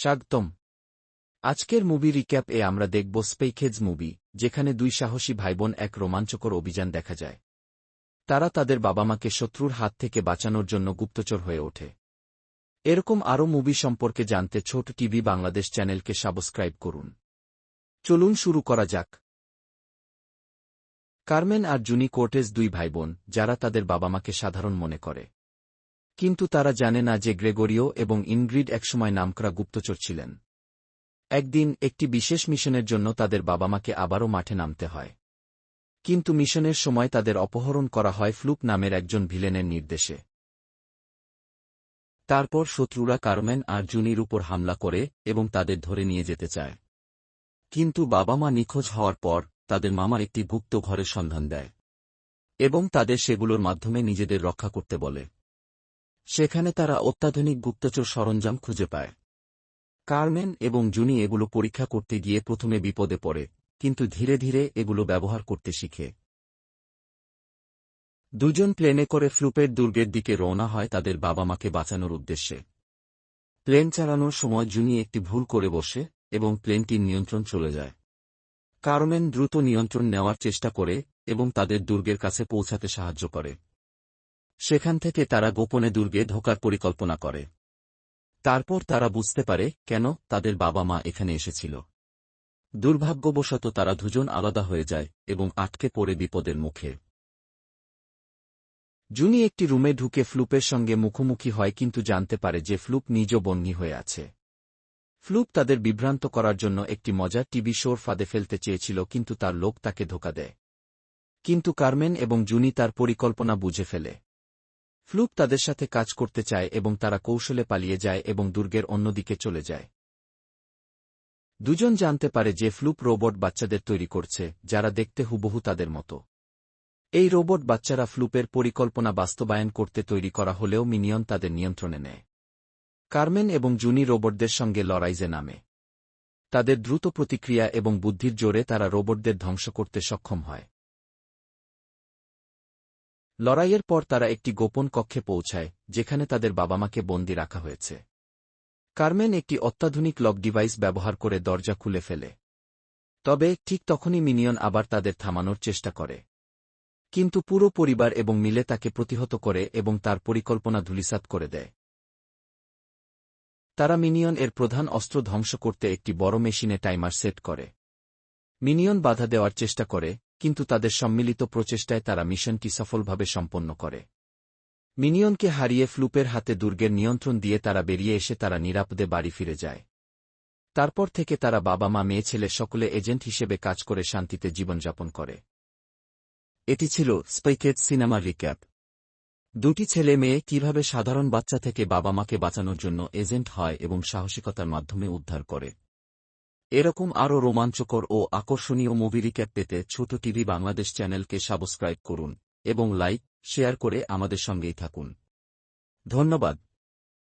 স্বাগতম। আজকের movie recap এ আমরা দেখব স্পেইখেজ মুভি, যেখানে দুই সাহসী ভাইবোন এক রোমাঞ্চকর অভিযান দেখা যায়। তারা তাদের বাবামাকে শত্রুর হাত থেকে বাঁচানোর জন্য গুপ্তচর হয়ে ওঠে। এরকম আরও মুভি সম্পর্কে জানতে ছোট টিভি বাংলাদেশ চ্যানেলকে সাবস্ক্রাইব করুন। চলুন শুরু করা যাক। কার্মেন আর জুনি কোর্টেজ দুই ভাইবোন, যারা তাদের বাবামাকে সাধারণ মনে করে। কিন্তু তারা জানে না যে গ্রেগরিও এবং ইনগ্রিড একসময় নামকরা গুপ্তচর ছিলেন। একদিন একটি বিশেষ মিশনের জন্য তাদের বাবামাকে আবারও মাঠে নামতে হয়। কিন্তু মিশনের সময় তাদের অপহরণ করা হয় ফ্লুপ নামের একজন ভিলেনের নির্দেশে। তারপর শত্রুরা কারমেন আর জুনির উপর হামলা করে এবং তাদের ধরে নিয়ে যেতে চায়। কিন্তু বাবা মা নিখোঁজ হওয়ার পর তাদের মামার একটি গুপ্ত ঘরের সন্ধান দেয় এবং তাদের সেগুলোর মাধ্যমে নিজেদের রক্ষা করতে বলে। সেখানে তারা অত্যাধুনিক গুপ্তচর সরঞ্জাম খুঁজে পায়। কারমেন এবং জুনি এগুলো পরীক্ষা করতে গিয়ে প্রথমে বিপদে পড়ে, কিন্তু ধীরে ধীরে এগুলো ব্যবহার করতে শিখে। দুজন প্লেনে করে ফ্লুপের দুর্গের দিকে রওনা হয় তাদের বাবা মাকে বাঁচানোর উদ্দেশ্যে। প্লেন চালানোর সময় জুনি একটি ভুল করে বসে এবং প্লেনটির নিয়ন্ত্রণ চলে যায়। কারমেন দ্রুত নিয়ন্ত্রণ নেওয়ার চেষ্টা করে এবং তাদের দুর্গের কাছে পৌঁছাতে সাহায্য করে। সেখান থেকে তারা গোপনে দুর্গে ঢোকার পরিকল্পনা করে। তারপর তারা বুঝতে পারে, কেন তাদের বাবা মা এখানে এসেছিল। দুর্ভাগ্যবশত তারা দুজন আলাদা হয়ে যায় এবং আটকে পড়ে বিপদের মুখে। জুনি একটি রুমে ঢুকে ফ্লুপের সঙ্গে মুখোমুখি হয় কিন্তু জানতে পারে যে ফ্লুপ নিজ বন্যী হয়ে আছে। ফ্লুপ তাদের বিভ্রান্ত করার জন্য একটি মজার টিভি শোর ফাঁদে ফেলতে চেয়েছিল কিন্তু তার লোক তাকে ধোকা দেয়। কিন্তু কার্মেন এবং জুনি তার পরিকল্পনা বুঝে ফেলে। ফ্লুপ তাদের সাথে কাজ করতে চায় এবং তারা কৌশলে পালিয়ে যায় এবং দুর্গের অন্যদিকে চলে যায়। দুজন জানতে পারে যে ফ্লুপ রোবট বাচ্চাদের তৈরি করছে, যারা দেখতে হুবহু তাদের মতো। এই রোবট বাচ্চারা ফ্লুপের পরিকল্পনা বাস্তবায়ন করতে তৈরি করা হলেও মিনিয়ন তাদের নিয়ন্ত্রণে নেয়। কার্মেন এবং জুনি রোবটদের সঙ্গে লড়াইজে নামে। তাদের দ্রুত প্রতিক্রিয়া এবং বুদ্ধির জোরে তারা রোবটদের ধ্বংস করতে সক্ষম হয়। লড়াইয়ের পর তারা একটি গোপন কক্ষে পৌঁছায়, যেখানে তাদের বাবামাকে বন্দি রাখা হয়েছে। কার্মেন একটি অত্যাধুনিক লক ডিভাইস ব্যবহার করে দরজা খুলে ফেলে। তবে, ঠিক তখনই মিনিয়ন আবার তাদের থামানোর চেষ্টা করে। কিন্তু পুরো পরিবার এবং মিলে তাকে প্রতিহত করে এবং তার পরিকল্পনা ধুলিসাত করে দেয়। তারা মিনিয়ন এর প্রধান অস্ত্র ধ্বংস করতে একটি বড় মেশিনে টাইমার সেট করে। মিনিয়ন বাধা দেওয়ার চেষ্টা করে কিন্তু তাদের সম্মিলিত প্রচেষ্টায় তারা মিশনটি সফলভাবে সম্পন্ন করে। মিনিয়নকে হারিয়ে ফ্লুপের হাতে দুর্গের নিয়ন্ত্রণ দিয়ে তারা বেরিয়ে এসে তারা নিরাপদে বাড়ি ফিরে যায়। তারপর থেকে তারা বাবা, মা, মেয়ে, ছেলে সকলে এজেন্ট হিসেবে কাজ করে শান্তিতে জীবনযাপন করে। এটি ছিল স্পেকেট সিনেমা রিক্যাপ। দুটি ছেলে মেয়ে কীভাবে সাধারণ বাচ্চা থেকে বাবা, মাকে বাঁচানোর জন্য এজেন্ট হয় এবং সাহসিকতার মাধ্যমে উদ্ধার করে। এরকম আরও রোমাঞ্চকর ও আকর্ষণীয় মুভি রিক্যাপ পেতে ছোট টিভি বাংলাদেশ চ্যানেলকে সাবস্ক্রাইব করুন এবং লাইক, শেয়ার করে আমাদের সঙ্গেই থাকুন। ধন্যবাদ।